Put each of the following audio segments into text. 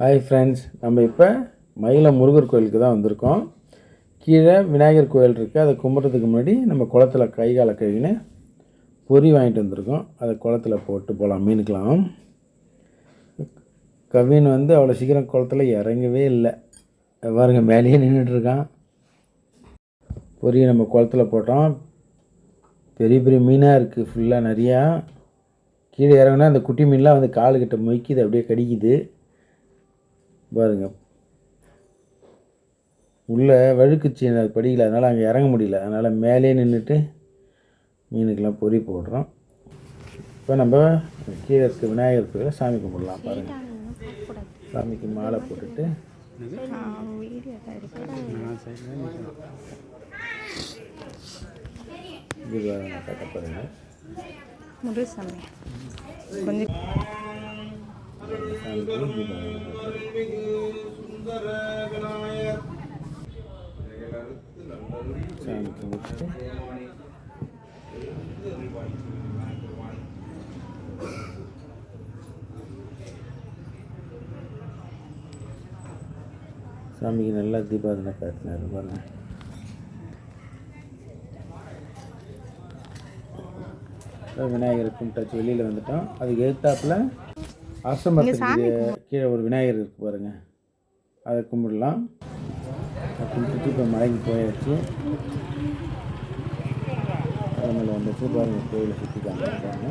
Hi friends நம்ம இப்போ மயிலம் முருகர் கோயிலுக்கு தான் வந்திருக்கோம். கீழே விநாயகர் கோயில் இருக்குது அதை கும்பிட்றதுக்கு முன்னாடி நம்ம குளத்துல கை காலை கழுவின்னு பொரி வாங்கிட்டு வந்திருக்கோம். அதை குளத்துல போட்டு போகலாம் மீனுக்கலாம் கவின் வந்து அவ்வளோ சீக்கிரம் குளத்துல இறங்கவே இல்லை. பாருங்க மேலேயே நின்றுட்டு இருக்கான். நம்ம குளத்துல போட்டோம். பெரிய பெரிய மீனாக இருக்குது ஃபுல்லாக நிறையா. கீழே இறங்கினா அந்த குட்டி மீன்லாம் வந்து காலுக்கிட்ட மொய்க்குது அப்படியே கடிக்குது. பாருங்க. உள்ளே வழுக்குச்சு அது படிக்கல அதனால் அங்கே இறங்க முடியல. அதனால் மேலே நின்றுட்டு மீனுக்கெல்லாம் பொறி போடுறோம். இப்போ நம்ம கீழே இருக்க விநாயகர் கோயிலை சாமி கும்பிடலாம் பாருங்கள் சாமிக்கு மாலை போட்டுட்டு. கட்ட பாருங்க முருகசாமி. கொஞ்சம் சாமிக்கு சாமி சாமிக்கு நல்லா தீபாவளி காட்டினார் பாருங்க. விநாயகர் கும்பிட்டாச்சு வெளியில் வந்துட்டோம். அதுக்கு எதிர்த்தாப்புல ஆசிரமத்துக்கு கீழே ஒரு விநாயகர் இருக்கு பாருங்க. அதை கும்பிடலாம். அதை கும்பிட்டுட்டு இப்போ மலைக்கு போயாச்சு. மேலே வந்துச்சு பாருங்க கோயிலை சுற்றி காமிச்சிருக்காங்க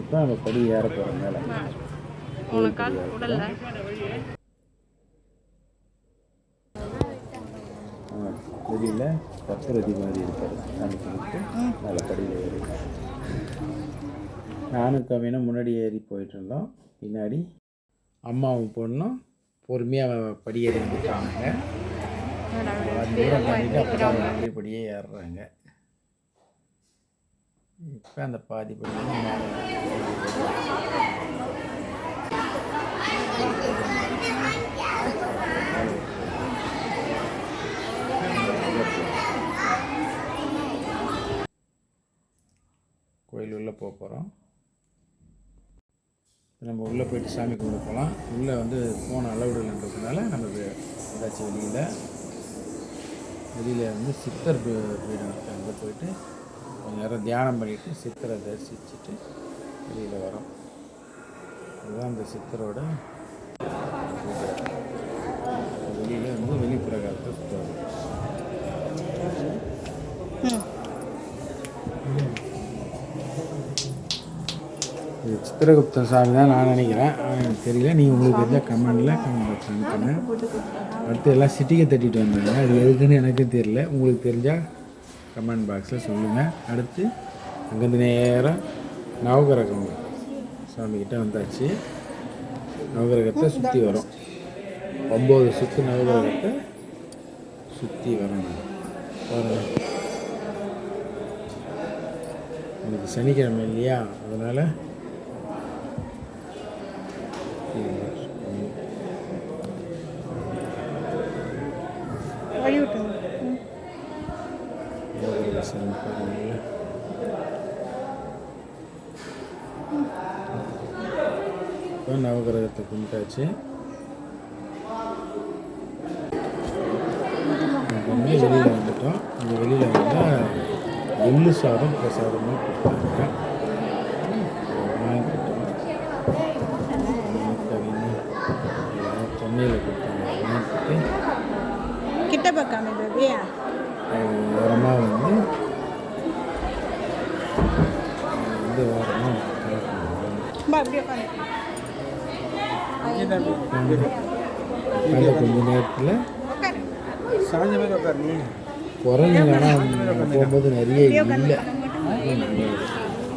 இப்போ நம்ம படி ஏற போகிறோம் மேலே. வெளியில் கற்பூரதி மாதிரி இருக்காரு. சாமி கும்பிட்டு மேலே படியில் ஏறி. நானும் கவினும் முன்னாடி ஏறி போயிட்டு இருந்தோம். பின்னாடி அம்மாவும் பொண்ணும் பொறுமையாக படி ஏறி வந்துட்டாங்க அப்படியே படியே ஏறுறாங்க. இப்போ அந்த பாதி படி மேலே கோயில் உள்ளே போக போகிறோம் நம்ம உள்ளே போயிட்டு சாமி கும்பிட போகலாம் உள்ளே வந்து போன அளவுடுன்றதுனால நமக்கு ஏதாச்சும் வெளியில் வெளியில் வந்து சித்தர் பீடம் அங்கே போயிட்டு கொஞ்ச நேரம் தியானம் பண்ணிவிட்டு சித்தரை தரிசிச்சுட்டு வெளியில் வரோம். அதுதான் அந்த சித்தரோட வெளியில் வந்து வெளிப்பிரகாரத்தை சுற்றுவாங்க சித்திரகுப்த சாமி தான் நான் நினைக்கிறேன். எனக்கு தெரியல. நீங்கள் உங்களுக்கு தெரிஞ்ச கமெண்டில் கமெண்ட் பாக்ஸ் அனுப்புங்க. அடுத்து எல்லாம் சிட்டிக்கை தட்டிட்டு வந்தாங்க. அது எதுக்குன்னு எனக்கு தெரியல. உங்களுக்கு தெரிஞ்சால் கமெண்ட் பாக்ஸில் சொல்லுங்கள் அடுத்து அங்கேருந்து நேராக நவகிரகம் சாமிக்கிட்ட வந்தாச்சு. நவகிரகத்தை சுற்றி வரும். ஒம்பது சுற்று நவகிரகத்தை சுற்றி வரணும் வரணும் இன்னைக்கு சனிக்கிழமை இல்லையா? அதனால் வழி விட்டுருங்க நவகிரகத்தை கும்பிட்டாச்சு. வெளியில் வந்துட்டோம். இங்கே வெளியில் வந்தால் எள்ளு சாதம் பிரசாதமும் கொடுத்தாங்க வாங்கிக்கிட்டோம் கவின்னு சென்னையில் கொடுத்தாங்க கிட்ட பார்க்காம பேபி ஓரமாக வந்து வந்து ஓரமாக அப்படியே கொஞ்ச நேரத்தில் சாஞ்ச மாதிரி உட்காரு போகும்போது நிறைய இல்லை.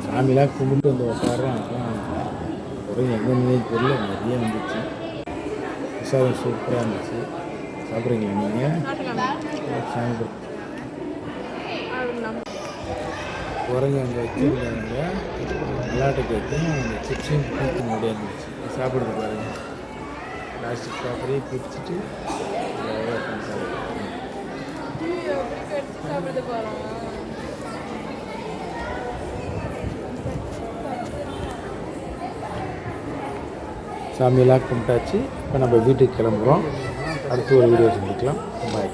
சாமிலாம் கும்பிட்டு வந்து உட்காரோம் குரங்கு எங்கே தெரியல. நிறைய வந்துச்சு. சூப்பராக இருந்துச்சு. சாப்பிட்றீங்களா நீங்கள் சாமி குரங்கு அங்கே வச்சுருந்தாங்க. விளையாட்டுக்கு வச்சு அந்த சிப்ஸையும் பிடிக்க முடியாது சாப்பிடுறது பாருங்க. பிளாஸ்டிக் பேப்பரையும் பிடிச்சிட்டு அழகா உட்காந்து சாமியெல்லாம் கும்பிட்டாச்சு. இப்போ நம்ம வீட்டுக்கு கிளம்புறோம். அடுத்து ஒரு வீடியோ சந்திக்கலாம் பாய்